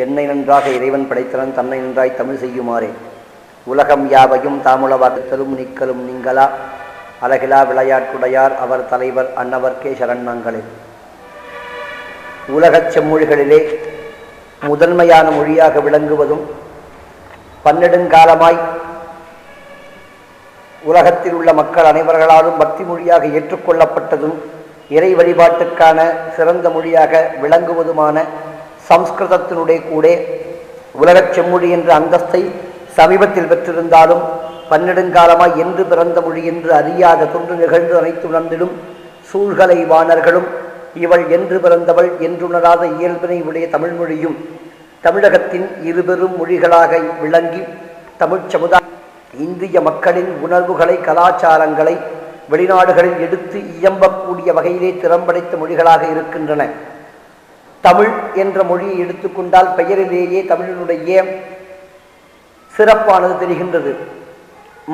என்னை நன்றாக இறைவன் படைத்தலன் தன்னை நன்றாய் தமிழ் செய்யுமாறே. உலகம் யாவையும் தாமுளவாக்கலும் நிக்கலும் நீங்களா? அழகிலா விளையாட்டுடையார் அவர் தலைவர் அன்னவர்க்கே சரணங்களே. உலகச் செம்மொழிகளிலே முதன்மையான மொழியாக விளங்குவதும் பன்னெடுங்காலமாய் உலகத்தில் உள்ள மக்கள் அனைவர்களாலும் பக்தி மொழியாக ஏற்றுக்கொள்ளப்பட்டதும் இறை வழிபாட்டுக்கான சிறந்த மொழியாக விளங்குவதுமான சம்ஸ்கிருதத்தினுடைய கூட உலகச் செம்மொழி என்ற அந்தஸ்தை சமீபத்தில் பெற்றிருந்தாலும் பன்னெடுங்காலமாய் என்று பிறந்த மொழி என்று அறியாத தொன்று நிகழ்ந்து அனைத்து உணர்ந்திடும் சூழ்கலை வாணர்களும் இவள் என்று பிறந்தவள் என்றுணராத இயல்பினை உடைய தமிழ்மொழியும் தமிழகத்தின் இருபெரும் மொழிகளாக விளங்கி தமிழ்ச் சமுதாய இந்திய மக்களின் உணர்வுகளை கலாச்சாரங்களை வெளிநாடுகளில் எடுத்து இயம்பக்கூடிய வகையிலே திறம்படைத்த மொழிகளாக இருக்கின்றன. தமிழ் என்ற மொழியை எடுத்துக்கொண்டால் பெயரிலேயே தமிழினுடைய சிறப்பானது தெரிகின்றது.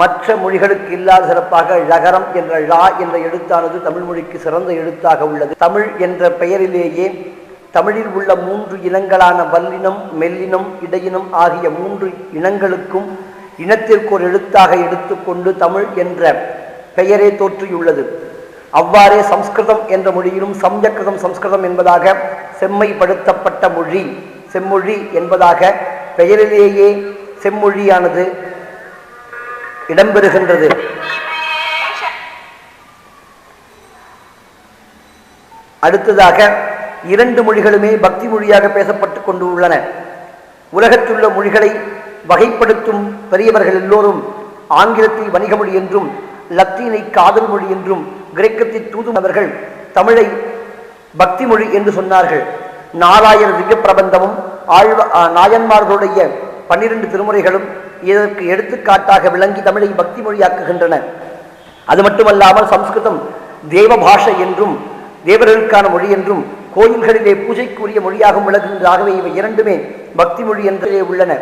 மற்ற மொழிகளுக்கு இல்லாத சிறப்பாக ழகரம் என்ற ழா என்ற எழுத்தானது தமிழ் மொழிக்கு சிறந்த எழுத்தாக உள்ளது. தமிழ் என்ற பெயரிலேயே தமிழில் உள்ள மூன்று இனங்களான வல்லினம் மெல்லினம் இடையினம் ஆகிய மூன்று இனங்களுக்கும் இனத்திற்கு ஒரு எழுத்தாக எடுத்துக்கொண்டு தமிழ் என்ற பெயரே தோற்றியுள்ளது. அவ்வாறே சம்ஸ்கிருதம் என்ற மொழியிலும் சம்யக்கிருதம் சம்ஸ்கிருதம் என்பதாக செம்மைப்படுத்தப்பட்ட மொழி. செம்மொழி என்பதாக பெயரிலேயே செம்மொழியானது இடம்பெறுகின்றது. அடுத்ததாக இரண்டு மொழிகளுமே பக்தி மொழியாக பேசப்பட்டு கொண்டு உள்ளன உலகத்துள்ள மொழிகளை வகைப்படுத்தும் பெரியவர்கள் எல்லோரும் ஆங்கிலத்தை வணிக மொழி என்றும் லத்தீனை காதல் மொழி என்றும் கிரேக்கத்தை தூதும் அவர்கள் தமிழை பக்தி மொழி என்று சொன்னார்கள். நாலாயிர திவ்ய பிரபந்தமும் ஆழ்வ நாயன்மார்களுடைய பன்னிரண்டு திருமுறைகளும் இதற்கு எடுத்துக்காட்டாக விளங்கி தமிழை பக்தி மொழியாக்குகின்றன. அது மட்டுமல்லாமல் சம்ஸ்கிருதம் தேவ பாஷை என்றும் தேவர்களுக்கான மொழி என்றும் கோயில்களிலே பூஜைக்குரிய மொழியாகவும் விளங்குகின்றாகவே இவை இரண்டுமே பக்தி மொழி என்றே உள்ளன.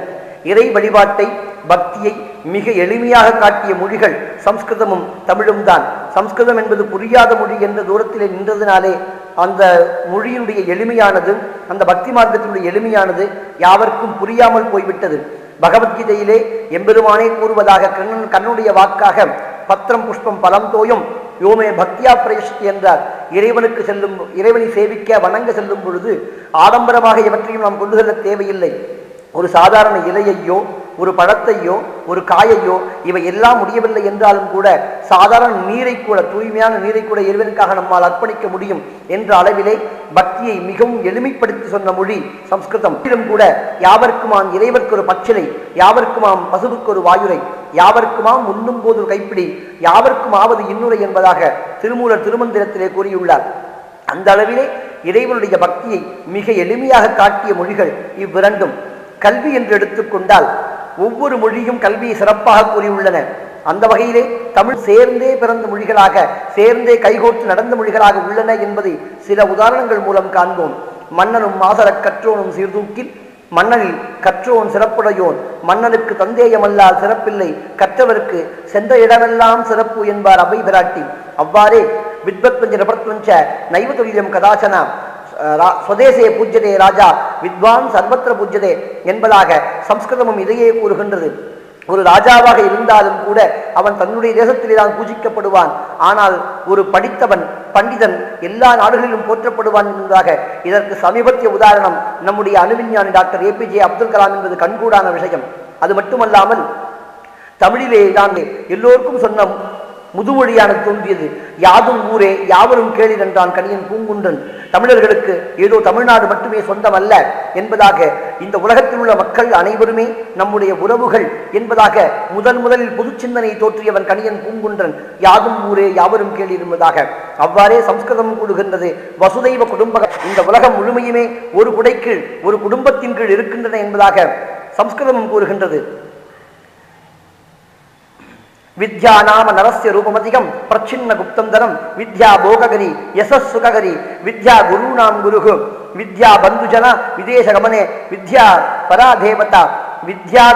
இறை வழிபாட்டை பக்தியை மிக எளிமையாக காட்டிய மொழிகள் சம்ஸ்கிருதமும் தமிழும் தான். சம்ஸ்கிருதம் என்பது புரியாத மொழி என்ற தூரத்திலே நின்றதினாலே அந்த மொழியினுடைய எளிமையானது அந்த பக்தி மார்க்கத்தினுடைய எளிமையானது யாவருக்கும் புரியாமல் போய்விட்டது. பகவத்கீதையிலே எம்பெருமானே கூறுவதாக கண்ணன் கண்ணுடைய வாக்காக பத்திரம் புஷ்பம் பலம் தோயும் யோமே பக்தியா பிரயஷ்டி என்றார். இறைவனுக்கு செல்லும் இறைவனை சேவிக்க வணங்க செல்லும் பொழுது ஆடம்பரமாக எவற்றையும் நாம் கொண்டு செல்ல தேவையில்லை. ஒரு சாதாரண இலையையோ ஒரு பழத்தையோ ஒரு காயையோ இவை எல்லாம் முடியவில்லை என்றாலும் கூட சாதாரண நீரை கூட தூய்மையான நீரை கூட இறைவனுக்காக நம்மால் அர்ப்பணிக்க முடியும் என்ற அளவிலே பக்தியை மிகவும் எளிமைப்படுத்தி சொன்ன மொழி சம்ஸ்கிருதம். கூட யாவருக்குமாம் இறைவருக்கு ஒரு பச்சிலை யாவருக்குமாம் பசுவுக்கு ஒரு வாயுரை யாவருக்குமாம் உண்ணும் போது ஒரு கைப்பிடி யாவருக்கும் ஆவது இன்னுரை என்பதாக திருமூலர் திருமந்திரத்திலே கூறியுள்ளார். அந்த அளவிலே இறைவனுடைய பக்தியை மிக எளிமையாக காட்டிய மொழிகள் இவ்விரண்டும். கல்வி என்று எடுத்துக்கொண்டால் ஒவ்வொரு மொழியும் கல்வியை சிறப்பாக கூறியுள்ளன. அந்த வகையிலே தமிழ் சேர்ந்தே பிறந்த மொழிகளாக சேர்ந்தே கைகோர்த்து நடந்த மொழிகளாக உள்ளன என்பதை சில உதாரணங்கள் மூலம் காண்போம். மன்னனும் மாசரக் கற்றோனும் சீர்தூக்கில் மன்னனில் கற்றோன் சிறப்புடையோன் மன்னனுக்கு தந்தேயமல்லால் சிறப்பில்லை கற்றவருக்கு சென்ற இடமெல்லாம் சிறப்பு என்பார் அபை பிராட்டி அவ்வாறே வித்வத்வஞ்ச நிபர்த்வஞ்ச நைவ துல்லியம் கதாசனா ரா- பூஜ்யதே ராஜா வித்வான் சர்வத்திர பூஜ்யதே என்பதாக சம்ஸ்கிருதமும் இதையே கூறுகின்றது. ஒரு ராஜாவாக இருந்தாலும் கூட அவன் தன்னுடைய தேசத்திலே தான் பூஜிக்கப்படுவான். ஆனால் ஒரு படித்தவன் பண்டிதன் எல்லா நாடுகளிலும் போற்றப்படுவான் என்பதாக இதற்கு சமீபத்திய உதாரணம் நம்முடைய அணுவிஞ்ஞானி டாக்டர் ஏபிஜே அப்துல் கலாம் என்பது கண்கூடான விஷயம். அது மட்டுமல்லாமல் தமிழிலே தான் எல்லோருக்கும் சொன்ன முதுமொழியானது தோன்றியது. யாதும் ஊரே யாவரும் கேளிர் என்றான் கணியன் பூங்குன்றன் தமிழர்களுக்கு ஏதோ தமிழ்நாடு மட்டுமே சொந்தமல்ல என்பதாக இந்த உலகத்தில் உள்ள மக்கள் அனைவருமே நம்முடைய உறவுகள் என்பதாக முதன் முதலில் பொது சிந்தனை தோற்றியவன் கணியன் பூங்குன்றன் யாதும் ஊரே யாவரும் கேளி என்பதாக. அவ்வாறே சம்ஸ்கிருதம் கூடுகின்றது வசுதைவ குடும்ப இந்த உலகம் முழுமையுமே ஒரு குடைக்கு ஒரு குடும்பத்தின் கீழ் இருக்கின்றன என்பதாக சம்ஸ்கிருதமும் கூறுகின்றது. विद्यानाम नरस्य रूपमतिगम प्रच्छिन्न गुप्तम धनम विद्या भोगगरी यशस्सुखगरी विद्या गुरुनाम गुरु विद्या बंधुजन विदेश गमने विद्या पराधेवता, विद्या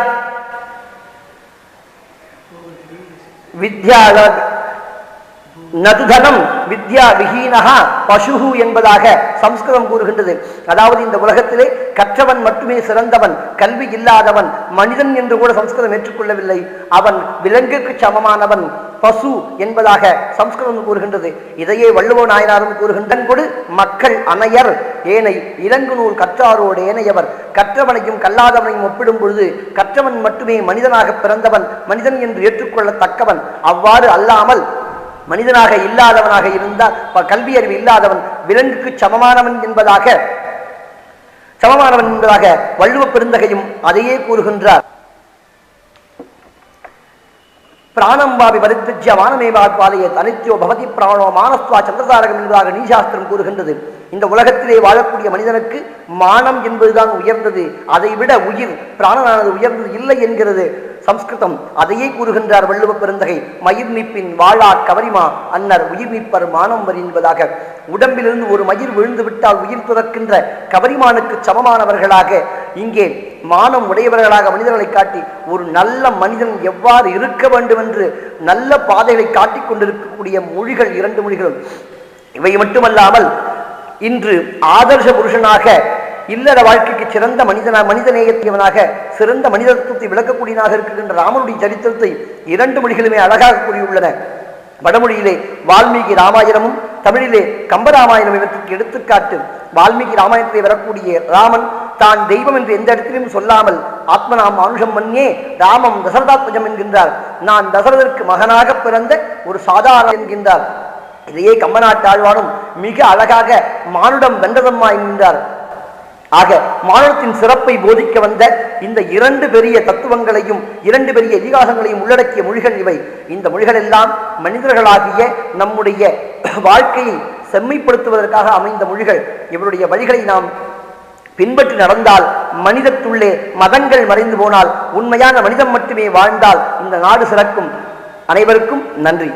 विद्या நதுதனம் வித்யா விஹீனகா பசுகு என்பதாக சம்ஸ்கிருதம் கூறுகின்றது. அதாவது இந்த உலகத்திலே கற்றவன் மட்டுமே சிறந்தவன் கல்வி இல்லாதவன் மனிதன் என்று கூட சம்ஸ்கிருதம் ஏற்றுக்கொள்ளவில்லை. அவன் விலங்குக்கு சமமானவன் பசு என்பதாக சம்ஸ்கிருதம் கூறுகின்றது. இதையே வள்ளுவ நாயனாரும் கூறுகின்றன் கொடு மக்கள் அணையர் ஏனை இலங்கு நூல் கற்றாரோடு ஏனையவர். கற்றவனையும் கல்லாதவனையும் ஒப்பிடும் பொழுது கற்றவன் மட்டுமே மனிதனாக பிறந்தவன் மனிதன் என்று ஏற்றுக்கொள்ளத்தக்கவன். அவ்வாறு அல்லாமல் மனிதனாக இல்லாதவனாக இருந்தால் கல்வி அறிவு இல்லாதவன் விலங்குக்கு சமமானவன் என்பதாக சமமானவன் என்பதாக வள்ளுவ பெருந்தகையும் அதையே கூறுகின்றார். பிராணம் பாவி பரித்திஜ்ய மானமேவாத்வாலய தனித்யோ பவதி பிராணோ மானஸ்துவா சந்திரதாரகம் என்பதாக நீசாஸ்திரம் கூறுகின்றது. இந்த உலகத்திலே வாழக்கூடிய மனிதனுக்கு மானம் என்பதுதான் உயர்ந்தது. அதை விட உயிர் பிராணனானது உயர்ந்தது இல்லை என்கிறது. சம்ஸ்கிருதம் அதையே கூறுகின்றார் வள்ளுவ பெருந்தகை. மயிர் நிப்பின் வாழா கவரிமா அன்னர் உயிர் மீப்பர் மானம் வரி என்பதாக. உடம்பிலிருந்து ஒரு மயிர் விழுந்து விட்டால் உயிர் துறக்கின்ற கவரிமானுக்கு சமமானவர்களாக இங்கே மானம் உடையவர்களாக மனிதர்களை காட்டி ஒரு நல்ல மனிதன் எவ்வாறு இருக்க வேண்டும் என்று நல்ல பாதைகளை காட்டிக் கொண்டிருக்கக்கூடிய மொழிகள் இரண்டு மொழிகளும். இவை மட்டுமல்லாமல் இன்று ஆதர்ச புருஷனாக இல்லற வாழ்க்கைக்கு சிறந்த மனிதனா மனிதநேயத்தியவனாக சிறந்த மனிதத்துவத்தை விளக்கக்கூடியனாக இருக்கின்ற ராமனுடைய சரித்திரத்தை இரண்டு மொழிகளுமே அழகாக கூறியுள்ளன. வடமொழியிலே வால்மீகி ராமாயணமும் தமிழிலே கம்பராமாயணம் இவற்றுக்கு எடுத்துக்காட்டு. வால்மீகி ராமாயணத்திலே வரக்கூடிய ராமன் தான் தெய்வம் என்று எந்த இடத்திலும் சொல்லாமல் ஆத்மனாம் மானுஷம் மன்யே ராமம் தசரதாத்மஜம் என்கின்றார். நான் தசரதற்கு மகனாக பிறந்த ஒரு சாதாரண என்கின்றார். இதையே கம்பநாட்டாழ்வானும் மிக அழகாக மானுடம் வென்றதம்மா என்கின்றார். ஆக மானுடத்தின் சிறப்பை போதிக்க வந்த இந்த இரண்டு பெரிய தத்துவங்களையும் இரண்டு பெரிய இதிகாசங்களையும் உள்ளடக்கிய மொழிகள் இவை. இந்த மொழிகள் எல்லாம் மனிதர்களாகிய நம்முடைய வாழ்க்கையை செம்மைப்படுத்துவதற்காக அமைந்த மொழிகள். இவருடைய வழிகளை நாம் பின்பற்றி நடந்தால் மனிதத்துள்ளே மதங்கள் மறைந்து போனால் உண்மையான மனிதம் மட்டுமே வாழ்ந்தால் இந்த நாடு சிறக்கும். அனைவருக்கும் நன்றி.